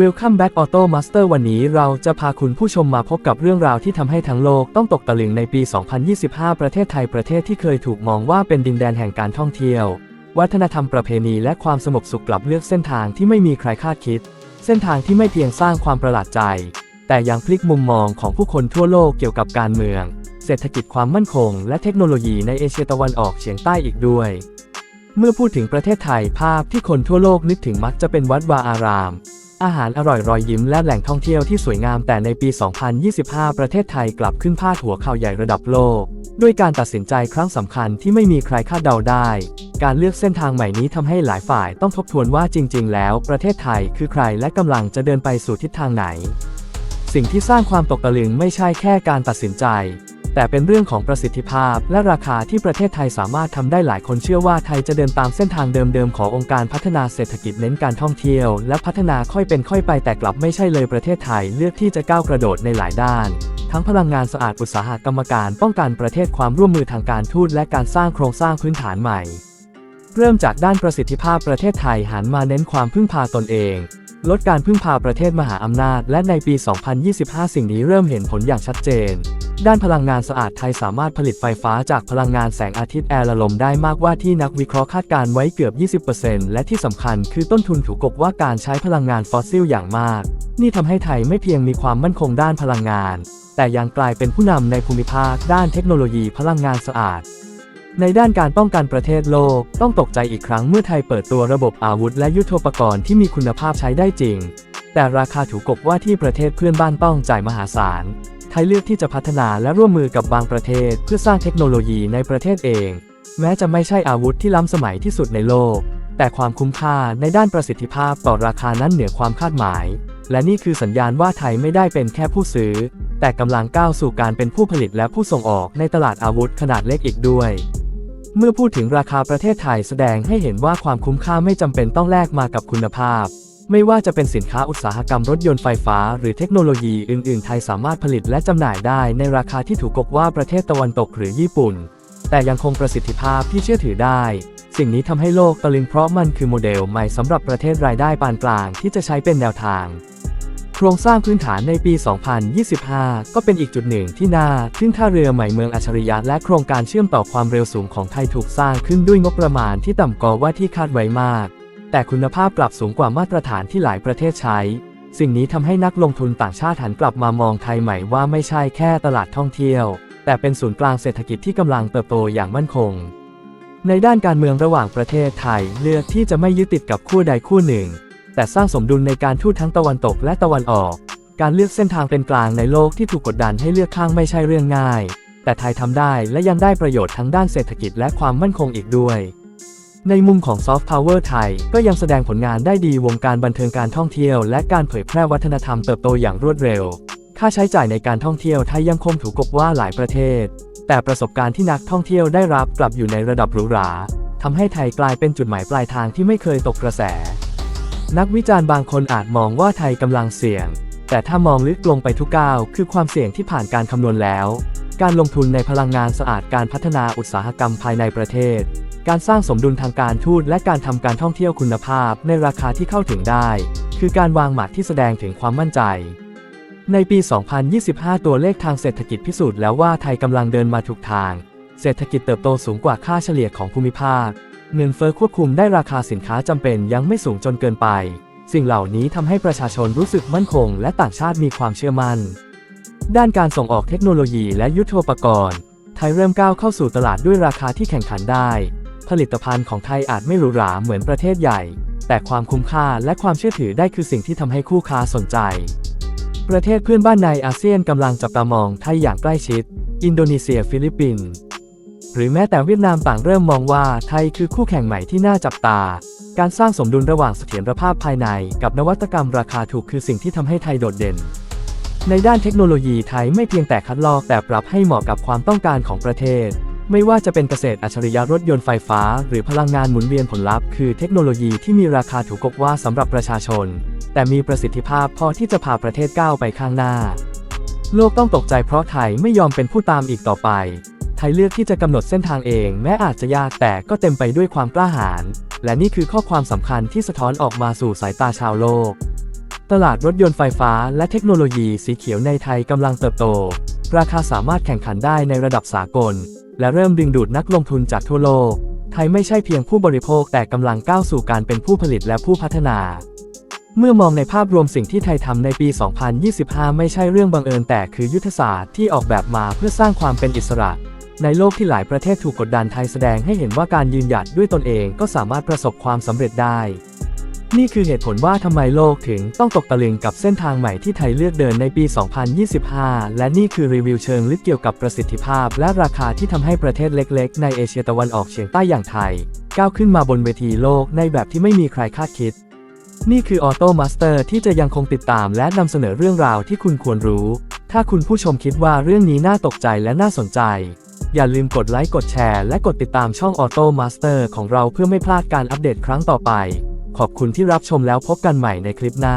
Welcome back Auto Master วันนี้เราจะพาคุณผู้ชมมาพบกับเรื่องราวที่ทำให้ทั้งโลกต้องตกตะลึงในปี 2025 ประเทศไทยประเทศที่เคยถูกมองว่าเป็นดินแดนแห่งการท่องเที่ยว วัฒนธรรมประเพณีและความสงบสุขกลับเลือกเส้นทางที่ไม่มีใครคาดคิด เส้นทางที่ไม่เพียงสร้างความประหลาดใจ แต่ยังพลิกมุมมองของผู้คนทั่วโลกเกี่ยวกับการเมือง เศรษฐกิจความมั่นคง และเทคโนโลยีในเอเชียตะวันออกเฉียงใต้อีกด้วย เมื่อพูดถึงประเทศไทยภาพที่คนทั่วโลกนึกถึงมักจะเป็นวัดวาอาราม อาหารอร่อยรอยยิ้มและแหล่งท่องเที่ยวที่สวยงามแต่ในปี 2025 ประเทศไทยกลับขึ้นพาดหัวข่าวใหญ่ระดับโลก ด้วยการตัดสินใจครั้งสำคัญที่ไม่มีใครคาดเดาได้ การเลือกเส้นทางใหม่นี้ทำให้หลายฝ่ายต้องทบทวนว่าจริง ๆ แล้วประเทศไทยคือใครและกำลังจะเดินไปสู่ทิศทางไหน สิ่งที่สร้างความตกตะลึงไม่ใช่แค่การตัดสินใจ แต่เป็นเรื่องของประสิทธิภาพ และราคาที่ประเทศไทยสามารถทำได้หลายคนเชื่อว่าไทยจะเดินตามเส้นทางเดิมๆขององค์การพัฒนาเศรษฐกิจเน้นการท่องเที่ยว และพัฒนาค่อยเป็นค่อยไปแต่กลับไม่ใช่เลยประเทศไทยเลือกที่จะก้าวกระโดดในหลายด้านทั้งพลังงานสะอาดอุตสาหกรรมการป้องกันประเทศความร่วมมือทางการทูตและการสร้างโครงสร้างพื้นฐานใหม่ เริ่มจากด้านประสิทธิภาพประเทศไทยหันมาเน้นความพึ่งพาตนเอง ลดการพึ่งพาประเทศมหาอำนาจ และในปี 2025 สิ่งนี้เริ่มเห็นผลอย่างชัดเจน ด้านพลังงานสะอาดไทยสามารถผลิตไฟฟ้าจากพลังงานแสงอาทิตย์แอร์ละลมได้มากกว่าที่นักวิเคราะห์คาดการไว้เกือบ 20%และที่สำคัญคือต้นทุนถูกกบว่าการใช้พลังงานฟอสซิลอย่างมาก นี่ทำให้ไทยไม่เพียงมีความมั่นคงด้านพลังงาน แต่ยังกลายเป็นผู้นำในภูมิภาคด้านเทคโนโลยีพลังงานสะอาด ในด้านการป้องกันประเทศโลก ต้องตกใจอีกครั้งเมื่อไทยเปิดตัวระบบอาวุธ และยุทโธปกรณ์ที่มีคุณภาพใช้ได้จริง แต่ราคาถูกกบว่าที่ประเทศเพื่อนบ้านต้องจ่ายมหาศาล ไทยเลือกที่จะพัฒนาและร่วมมือกับบางประเทศ เพื่อสร้างเทคโนโลยีในประเทศเอง แม้จะไม่ใช่อาวุธที่ล้ำสมัยที่สุดในโลก แต่ความคุ้มค่าในด้านประสิทธิภาพต่อราคานั้นเหนือความคาดหมาย และนี่คือสัญญาณว่าไทยไม่ได้เป็นแค่ผู้ซื้อ แต่กำลังก้าวสู่การเป็นผู้ผลิตและผู้ส่งออกในตลาดอาวุธขนาดเล็กอีกด้วยเมื่อพูดถึงราคาประเทศไทยแสดงให้เห็นว่าความคุ้มค่าไม่จำเป็นต้องแลกมากับคุณภาพ ไม่ว่าจะเป็นสินค้าอุตสาหกรรมรถยนต์ไฟฟ้า หรือเทคโนโลยีอื่น ๆ ไทยสามารถผลิตและจำหน่ายได้ในราคาที่ถูกกว่าประเทศตะวันตกหรือญี่ปุ่น แต่ยังคงประสิทธิภาพที่เชื่อถือได้ สิ่งนี้ทำให้โลกตะลึงเพราะมันคือโมเดลใหม่สำหรับประเทศรายได้ปานกลางที่จะใช้เป็นแนวทาง โครงสร้างพื้นฐานในปี 2025 ก็เป็นอีกจุดหนึ่งที่น่าทึ่งท่าเรือใหม่เมืองอัจฉริยะและโครงการเชื่อมต่อความเร็วสูงของไทยถูกสร้างขึ้นด้วยงบประมาณที่ต่ำกว่าที่คาดไว้มาก แต่คุณภาพกลับสูงกว่ามาตรฐานที่หลายประเทศใช้ สิ่งนี้ทำให้นักลงทุนต่างชาติหันกลับมามองไทยใหม่ว่าไม่ใช่แค่ตลาดท่องเที่ยว แต่เป็นศูนย์กลางเศรษฐกิจที่กำลังเติบโตอย่างมั่นคง ในด้านการเมืองระหว่างประเทศไทยเลือกที่จะไม่ยึดติดกับคู่ใดคู่หนึ่ง แต่สร้างสมดุลในการทูตทั้งตะวันตกและตะวันออก การเลือกเส้นทางเป็นกลางในโลกที่ถูกกดดันให้เลือกข้างไม่ใช่เรื่องง่าย แต่ไทยทำได้และยังได้ประโยชน์ทั้งด้านเศรษฐกิจและความมั่นคงอีกด้วย ในมุมของซอฟต์พาวเวอร์ไทย ก็ยังแสดงผลงานได้ดีวงการบันเทิงการท่องเที่ยว และการเผยแพร่วัฒนธรรมเติบโตอย่างรวดเร็ว ค่าใช้จ่ายในการท่องเที่ยวไทยยังคงถูกกบว่าหลายประเทศ แต่ประสบการณ์ที่นักท่องเที่ยวได้รับกลับอยู่ในระดับหรูหราทำให้ไทยกลายเป็นจุดหมายปลายทางที่ไม่เคยตกกระแส นักวิจารณ์บางคนอาจมองว่าไทยกำลังเสี่ยง แต่ถ้ามองลึกลงไปทุกก้าวคือความเสี่ยงที่ผ่านการคำนวณแล้ว การลงทุนในพลังงานสะอาดการพัฒนาอุตสาหกรรมภายในประเทศ การสร้างสมดุลทางการทูตและการทำการท่องเที่ยวคุณภาพในราคาที่เข้าถึงได้ คือการวางหมากที่แสดงถึงความมั่นใจ ในปี 2025 ตัวเลขทางเศรษฐกิจพิสูจน์แล้วว่าไทยกำลังเดินมาถูกทาง เศรษฐกิจเติบโตสูงกว่าค่าเฉลี่ยของภูมิภาค เงินเฟ้อควบคุมได้ราคาสินค้าจำเป็นยังไม่สูงจนเกินไป สิ่งเหล่านี้ทำให้ประชาชนรู้สึกมั่นคง และต่างชาติมีความเชื่อมั่น ด้านการส่งออกเทคโนโลยีและยุทโธปกรณ์ ไทยเริ่มก้าวเข้าสู่ตลาดด้วยราคาที่แข่งขันได้ ผลิตภัณฑ์ของไทยอาจไม่หรูหราเหมือนประเทศใหญ่ แต่ความคุ้มค่าและความเชื่อถือได้คือสิ่งที่ทำให้คู่ค้าสนใจ ประเทศเพื่อนบ้านในอาเซียนกำลังจับตามองไทยอย่างใกล้ชิด อินโดนีเซีย ฟิลิปปินส์หรือแม้แต่เวียดนามต่างเริ่มมองว่าไทยคือคู่แข่งใหม่ที่น่าจับตา การสร้างสมดุลระหว่างเสถียรภาพภายใน กับนวัตกรรมราคาถูกคือสิ่งที่ทำให้ไทยโดดเด่น ในด้านเทคโนโลยีไทยไม่เพียงแต่คัดลอกแต่ปรับให้เหมาะกับความต้องการของประเทศ ไม่ว่าจะเป็นเกษตรอัจฉริยะรถยนต์ไฟฟ้า หรือพลังงานหมุนเวียนผลลัพธ์คือเทคโนโลยีที่มีราคาถูกกว่าสำหรับประชาชน แต่มีประสิทธิภาพพอที่จะพาประเทศก้าวไปข้างหน้า โลกต้องตกใจเพราะไทยไม่ยอมเป็นผู้ตามอีกต่อไป ไทยเลือกที่จะกำหนดเส้นทางเอง แม้อาจจะยากแต่ก็เต็มไปด้วยความกล้าหาญและนี่คือข้อความสำคัญที่สะท้อนออกมาสู่สายตาชาวโลก ตลาดรถยนต์ไฟฟ้าและเทคโนโลยีสีเขียวในไทยกำลังเติบโต ราคาสามารถแข่งขันได้ในระดับสากล และเริ่มดึงดูดนักลงทุนจากทั่วโลก ไทยไม่ใช่เพียงผู้บริโภคแต่กำลังก้าวสู่การเป็นผู้ผลิตและผู้พัฒนา เมื่อมองในภาพรวมสิ่งที่ไทยทำในปี 2025 ไม่ใช่เรื่องบังเอิญแต่คือยุทธศาสตร์ที่ออกแบบมาเพื่อสร้างความเป็นอิสระ ในโลกที่หลายประเทศถูกกดดันไทยแสดงให้เห็นว่าการยืนหยัดด้วยตนเองก็สามารถประสบความสำเร็จได้ นี่คือเหตุผลว่าทำไมโลกถึงต้องตกตะลึงกับเส้นทางใหม่ที่ไทยเลือกเดินในปี 2025 และนี่คือรีวิวเชิงลึกเกี่ยวกับประสิทธิภาพ และราคาที่ทำให้ประเทศเล็กๆ ในเอเชียตะวันออกเฉียงใต้อย่างไทย ก้าวขึ้นมาบนเวทีโลกในแบบที่ไม่มีใครคาดคิด นี่คือออโต้มาสเตอร์ที่จะยังคงติดตามและนำเสนอเรื่องราวที่คุณควรรู้ ถ้าคุณผู้ชมคิดว่าเรื่องนี้น่าตกใจและน่าสนใจอย่าลืมกดไลค์กดแชร์และกดติดตามช่องออโต้มาสเตอร์ของเราเพื่อไม่พลาดการอัปเดตครั้งต่อไป ขอบคุณที่รับชมแล้วพบกันใหม่ในคลิปหน้า